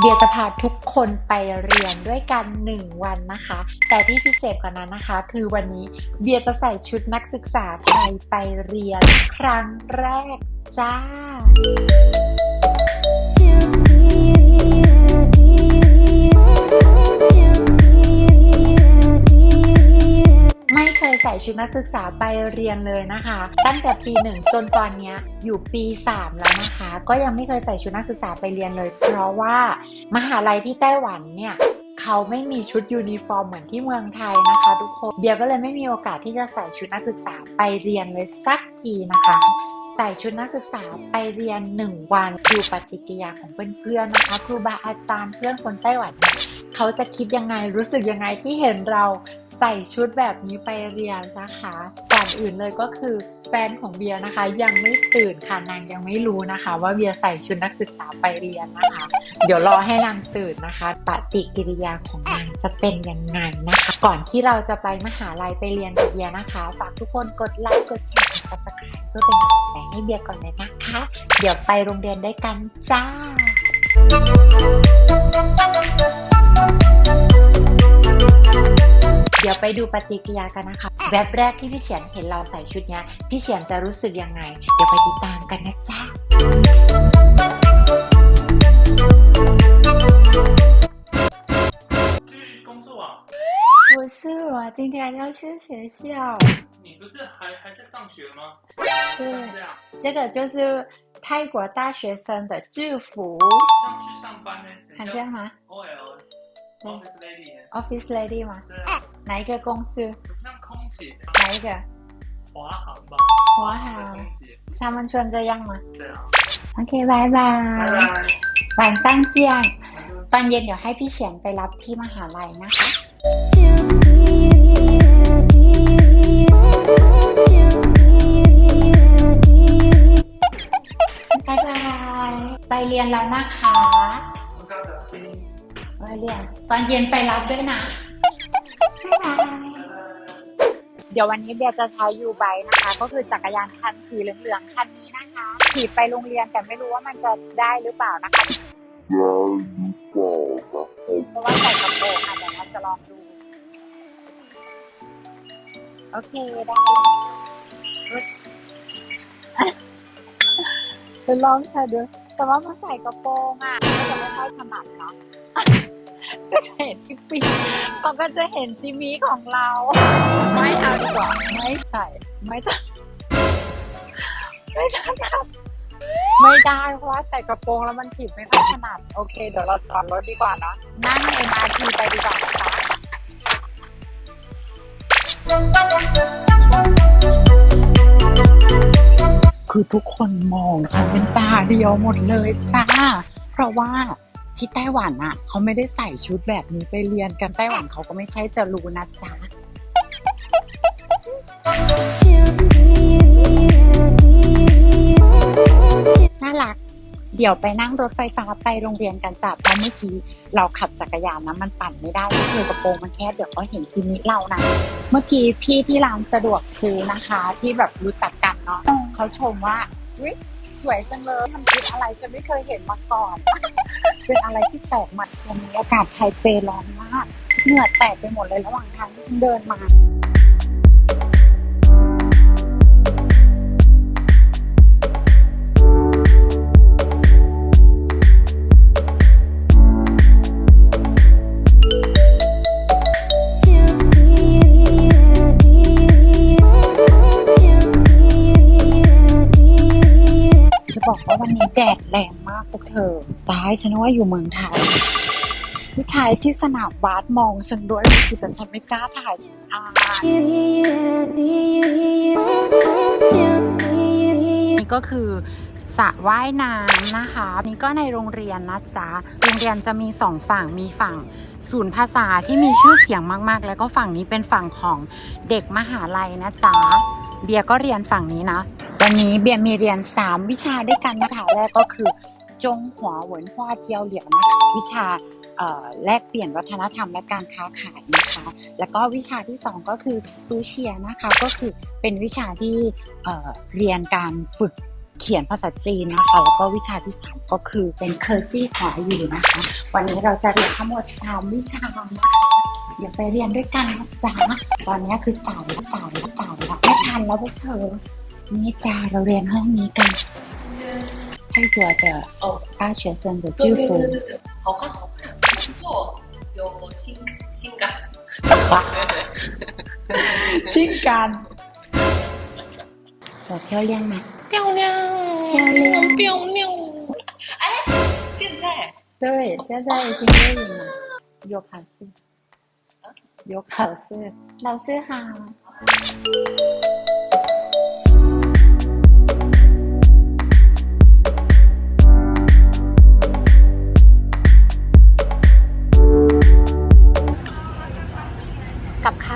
เบียจะพาทุกคนไปเรียนด้วยกัน 1 วันนะคะ แต่ที่พิเศษกว่านั้นนะคะ คือวันนี้เบียจะใส่ชุดนักศึกษาไทยไปเรียนครั้งแรกจ้า ไม่เคยใส่ชุดนักศึกษาไปเรียนเลยนะคะ ตั้งแต่ปีหนึ่งจนตอนนี้อยู่ปี 3 แล้วนะคะ ก็ยังไม่เคยใส่ชุดนักศึกษาไปเรียนเลย เพราะว่ามหาลัยที่ไต้หวันเนี่ยเขาไม่มีชุดยูนิฟอร์มเหมือนที่เมืองไทยนะคะทุกคนเบียก็เลยไม่มีโอกาสที่จะใส่ชุดนักศึกษาไปเรียนเลยสักทีนะคะใส่ชุดนักศึกษาไปเรียน 1 วันดูปฏิกิริยาของเพื่อนๆนะคะครูบาอาจารย์เพื่อนคนไต้หวัน เขาจะคิดยังไงรู้สึกยังไงที่เห็นเรา ใส่ชุดแบบนี้ไปเรียนนะคะก่อนอื่นเลยก็คือแฟนของเบียร์นะคะ ยังไม่ตื่นค่ะนางยังไม่รู้นะคะ ว่าเบียร์ใส่ชุดนักศึกษาไปเรียนนะคะ เดี๋ยวรอให้นางตื่นนะคะปฏิกิริยาของนางจะเป็นยังไงนะคะ ก่อนที่เราจะไปมหาลัยไปเรียนกับเบียร์นะคะฝากทุกคนกดไลค์กดแชร์กด subscribe เพื่อเป็นกำลังใจให้เบียร์ก่อนเลยนะคะ เดี๋ยวไปโรงเรียนได้กันจ้า เดี๋ยวไปดูปฏิกิริยากันนะคะ แวบแรกที่พี่เฉียนเห็นเราใส่ชุดเนี้ย พี่เฉียนจะรู้สึกยังไง เดี๋ยวไปติดตามกันนะจ๊ะ 去工作啊？不是，我今天要去学校。你不是还还在上学吗？对这样，这个就是泰国大学生的制服，这样去上班呢？好像吗 OL 对 Office Lady 耶？Office lady 吗？对啊， 哪一个公司？很像空姐，哪一个？华航吧？华的航空姐，他们穿这样吗对啊， ？OK，拜拜。拜拜。晚上见。晚上ตอนเย็นเดี๋ยวให้พี่เฉียนไปรับที่มหาลัยนะคะ บายบาย ไปเรียนแล้วนะคะ 不高小心， ไปเรียน ตอนเย็นไปรับด้วยนะบ๊ายบาย 拜拜。 เดี๋ยววันนี้เบียร์จะใช้ยูไบค์นะคะ ก็คือจักรยานคันสีเหลืองๆคันนี้นะคะขี่ไปโรงเรียนแต่ไม่รู้ว่ามันจะได้หรือเปล่านะคะเพราะว่าใส่กระโปรงอะเดี๋ยวเราจะลองดู โอเคได้เลยไปลองเธอดูแต่ว่ามันใส่กระโปรงอะก็จะไม่ค่อยถนัดเนาะ ก็จะเห็นพี่ปีเขาก็จะเห็นจิมีของเรา ไม่เอาดีกว่า ไม่ใส่ไม่ถนัดไม่ถนัดไม่ได้เพราะว่าใส่กระโปรงแล้วมันถีบไม่ค่อยถนัดโอเค เดี๋ยวเราจอดรถดีกว่าเนาะนั่ง MRT ไปดีกว่านะคะคือทุกคนมองฉันเป็นตาเดียวหมดเลยจ้า เพราะว่า ที่ไต้หวันอะเขาไม่ได้ใส่ชุดแบบนี้ไปเรียนกันไต้หวันเขาก็ไม่ใช่จะรู้นะจ๊ะน่ารัก เดี๋ยวไปนั่งรถไฟฟ้าไปโรงเรียนกันจ้ะเพราะเมื่อกี้เราขับจักรยานนะมันปั่นไม่ได้ก็คือกระโปรงมันแคบเดี๋ยวเขาเห็นจิมิเรานะ เมื่อกี้พี่ที่ร้านสะดวกซื้อนะคะ ที่แบบรู้จักกันเนาะเขาชมว่าสวยจังเลยทำคิดอะไรฉันไม่เคยเห็นมาก่อน เป็นอะไรที่แปลกใหม่วันนี้อากาศไทเปร้อนมากเหงื่อแตกไปหมดเลยระหว่างทางที่ฉันเดินมาจะบอกว่าวันนี้แดดแรง พวกเธอ ตายฉันว่าอยู่เมืองไทย ผู้ชายที่สนามบาสมองฉันด้วยคือแต่ฉันไม่กล้าถ่ายฉันอายนี่ก็คือสระว่ายน้ำนะคะ นี่ก็ในโรงเรียนนะจ๊ะ โรงเรียนจะมีสองฝั่ง มีฝั่งศูนย์ภาษาที่มีชื่อเสียงมากๆ แล้วก็ฝั่งนี้เป็นฝั่งของเด็กมหาลัยนะจ๊ะ เบียก็เรียนฝั่งนี้นะ วันนี้เบียมีเรียน 3 วิชาด้วยกันนะวิชาแรกก็คือ จงหัวเหวินฮวเจียวเหลียวนะคะวิชาแลกเปลี่ยนวัฒนธรรมและการค้าขายนะคะ แล้วก็วิชาที่ 2 ก็คือตูเชียนะคะก็คือเป็นวิชาที่เเรียนการฝึกเขียนภาษาจีนนะคะ แล้วก็วิชาที่สามก็คือเป็นเคอร์จี้ขออยู่นะคะ วันนี้เราจะเรียนทั้งหมดสามวิชานะคะเดี๋ยวไปเรียนด้วยกันนะจ๊ะตอนนี้คือสายสายสายและไม่ทันแล้วพวกเธอนี่จ้าเราเรียนห้องนี้กัน 泰国的哦，大学生的对制服对对对对，好看好看，不错，有性性感。性感我 漂亮吗？漂亮，漂亮漂亮。哎，现在对，现在已经可以了。有考试，有考试，老师好。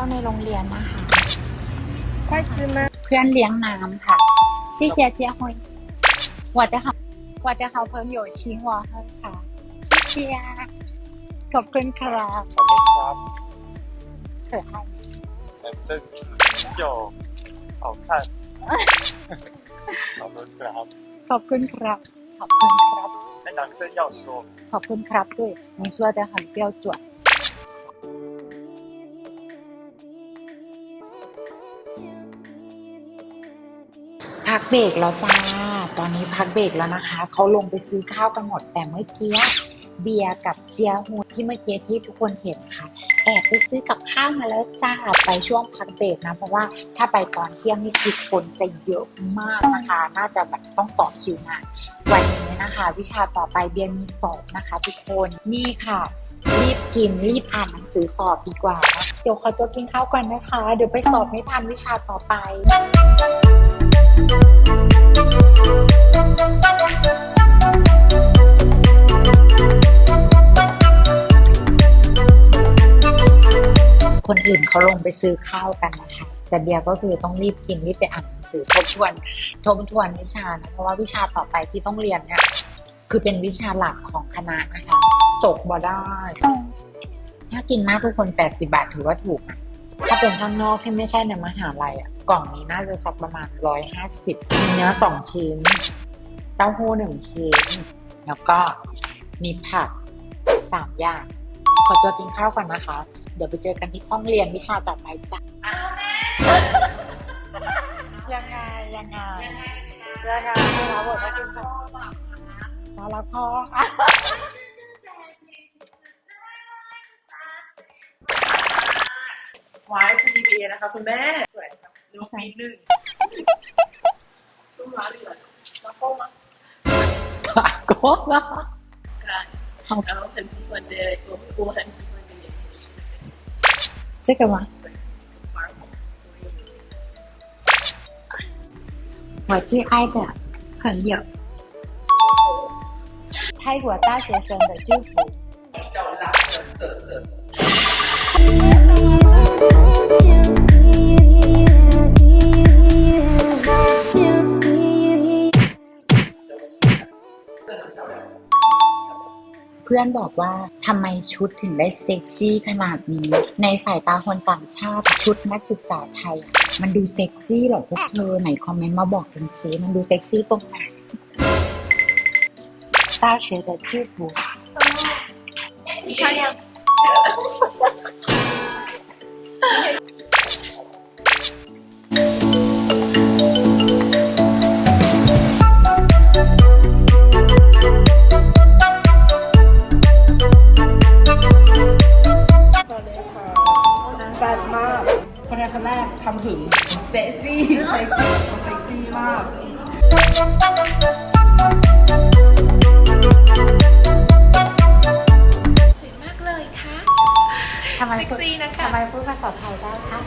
าในโรงเรียนนะคะ เพื่อนเลี้ยงน้ำค่ะซีเซียเจียฮอยว่าจะเขาว่าจะเขาเพิ่มโยชิงวอเพิ่ค่ะซีเซียขอบคุณครับขอบคุณครับเถอะให้แต่เ证实有好看。好的ครับขอบคุณครับ ขอบคุณครับ那男生要说ขอบคุณครับด้วยผมเชื่อแต่หัเรี้ยวจ พักเบรกแล้วจ้า ตอนนี้พักเบรกแล้วนะคะ เขาลงไปซื้อข้าวกันหมด แต่เมื่อกี้เบียร์กับเจียฮูที่เมื่อกี้ที่ทุกคนเห็นค่ะ แอบไปซื้อกับข้าวมาแล้วจ้า ไปช่วงพักเบรกนะ เพราะว่าถ้าไปตอนเที่ยงนี่คือคนจะเยอะมากนะคะ น่าจะแบบต้องต่อคิวนาวันนี้นะคะ วิชาต่อไปเบียร์มีสอบนะคะ ทุกคน นี่ค่ะ รีบกินรีบอ่านหนังสือสอบดีกว่านะเดี๋ยวขอตัวกินข้าวก่อนนะคะ เดี๋ยวไปสอบไม่ทันวิชาต่อไป คนอื่นเขาลงไปซื้อข้าวกันนะคะแต่เบียร์ก็คือต้องรีบกินรีบไปอ่านหนังสือทบทวนทบทวนวิชานะเพราะว่าวิชาต่อไปที่ต้องเรียนเนี่ยคือเป็นวิชาหลักของคณะนะคะจบบ่ได้ ถ้ากินมากทุกคน 80 บาทถือว่าถูก ถ้าเป็นข้างนอกที่ไม่ใช่ในมหาลัยอะ กล่องนี้น่าจะสักประมาณ150มีเนื้อ2ชิ้น เต้าหู้หนึ่งชิ้น แล้วก็มีผัก3อย่าง ขอตัวกินข้าวก่อนนะคะ เดี๋ยวไปเจอกันที่ห้องเรียนวิชาต่อไปจ้ะยังไง ยังไง ยังไงเราบอกว่ากินข้าวมาแล้วพ่อวาย PDPA นะคะ คุณแม่ สวย ครับนกปีหนึ่ง 从哪里来的？然后吗？ โก้ละ 看，然后很喜欢的，我我很喜欢的颜色是那个橙色，这个吗？花儿红，所以我最爱的朋友，泰国大学生的祝福。比较辣的涩 พื่อนบอกว่าทำไมชุดถึงได้เซ็กซี่ขนาดนี้ ในสายตาคนต่างชาติชุดนักศึกษาไทยอะมันดูเซ็กซี่เหรอพวกเธอไหนคอมเมนต์มาบอกกันซิมันดูเซ็กซี่ตรงไหน大学的制服漂亮。 คนไทยคนแรกทำถึงเซ็กซี่เซ็กซี่เซ็กซี่มาก สวยมากเลยค่ะ ทำไมเซ็กซี่นะคะ ทำไมพูดภาษาไทยได้คะ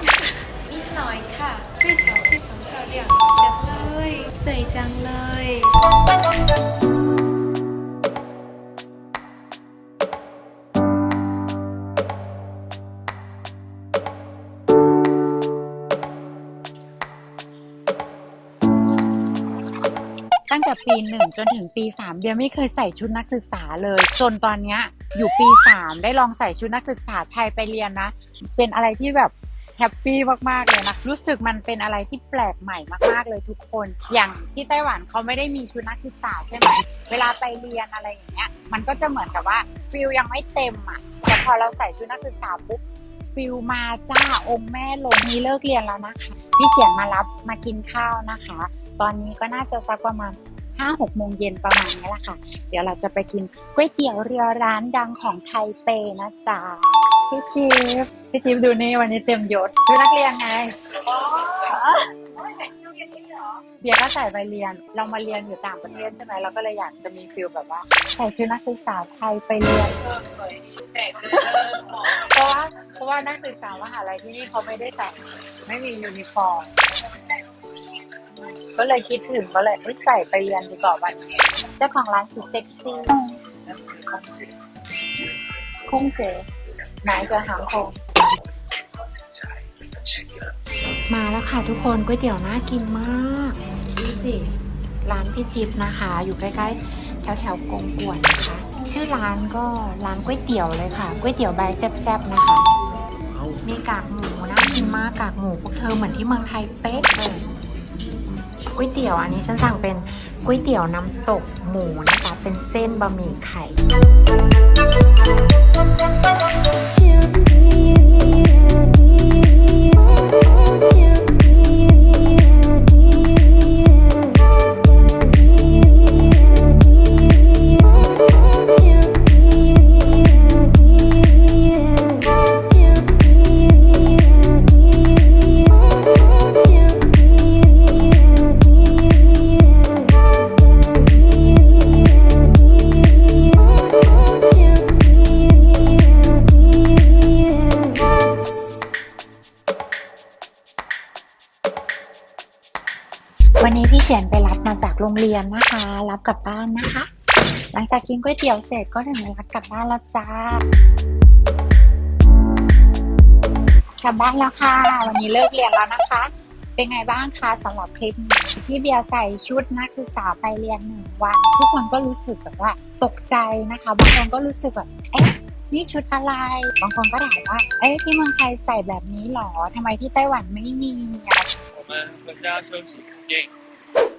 นิดหน่อยค่ะพี่สองพี่สองเราเรียกจังเลยสวยจังเลย ตั้งแต่ปีหนึ่งจนถึงปีสามเบียไม่เคยใส่ชุดนักศึกษาเลย จนตอนเนี้ยอยู่ปีสามได้ลองใส่ชุดนักศึกษาไทยไปเรียนนะ เป็นอะไรที่แบบแฮปปี้มาก ๆ เลยนะ รู้สึกมันเป็นอะไรที่แปลกใหม่มาก ๆ เลยทุกคน อย่างที่ไต้หวันเขาไม่ได้มีชุดนักศึกษาใช่ไหม เวลาไปเรียนอะไรอย่างเงี้ย มันก็จะเหมือนกับว่าฟิลยังไม่เต็มอะ แต่พอเราใส่ชุดนักศึกษาปุ๊บฟิลมาจ้าองค์แม่ลงนี่เลิกเรียนแล้วนะคะ พี่เฉียนมารับมากินข้าวนะคะ ตอนนี้ก็น่าจะสักประมาณห้าหกโมงเย็นประมาณนี้แหละค่ะ เดี๋ยวเราจะไปกินก๋วยเตี๋ยวเรือร้านดังของไทเปนะจ๊ะพี่จิ๊บพี่จิ๊บดูนี่วันนี้เต็มยศชุดนักเรียนไงเดียก็ใส่ไปเรียน เรามาเรียนอยู่ต่างประเทศใช่ไหมเราก็เลยอยากจะมีฟิลแบบว่าใส่ชุดนักศึกษาไทยไปเรียนเพราะว่าเพราะว่านักศึกษามหาลัยที่นี่เขาไม่ได้ใส่ไม่มียูนิฟอร์ม ก็เลยคิดถึงก็เลยใส่ไปเรียนดีกว่าวันนี้เจ้าของร้านคือเซ็กซี่คุ้งเจ๋นายกับหางคงมาแล้วค่ะทุกคนก๋วยเตี๋ยวน่ากินมากดูสิร้านพี่จิ๊บนะคะ อยู่ใกล้ๆแถวแถวกงกวนนะคะ ชื่อร้านก็ร้านก๋วยเตี๋ยวเลยค่ะก๋วยเตี๋ยวใบแซ่บๆนะคะมีกากหมูน่ากินมากกากหมูพวกเธอเหมือนที่เมืองไทยเป๊ะเลย ก๋วยเตี๋ยวอันนี้ฉันสั่งเป็นก๋วยเตี๋ยวน้ำตกหมูนะคะ เป็นเส้นบะหมี่ไข่ วันนี้พี่เฉียนไปรับมาจากโรงเรียนนะคะ รับกลับบ้านนะคะ หลังจากกินก๋วยเตี๋ยวเสร็จก็ถึงเวลากลับบ้านแล้วจ้ากลับบ้านแล้วค่ะ วันนี้เลิกเรียนแล้วนะคะ เป็นไงบ้างคะสำหรับคลิปนี้ที่เบียร์ใส่ชุดนักศึกษาไปเรียนหนึ่งวัน ทุกคนก็รู้สึกแบบว่าตกใจนะคะบางคนก็รู้สึกแบบเอ๊ะนี่ชุดอะไร บางคนก็ถามว่า เอ๊ะที่เมืองไทยใส่แบบนี้หรอทำไมที่ไต้หวันไม่มี มาพระเจ้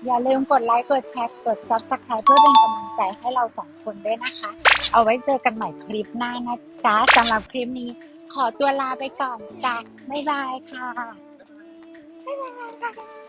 อย่าลืมกดไลค์กดแชร์กดซับสไครต์เพื่อเป็นกำลังใจให้เราสองคนด้วยนะคะ เอาไว้เจอกันใหม่คลิปหน้านะจ๊ะสำหรับคลิปนี้ ขอตัวลาไปก่อนจ้ะบ๊ายบายค่ะบ๊ายบาย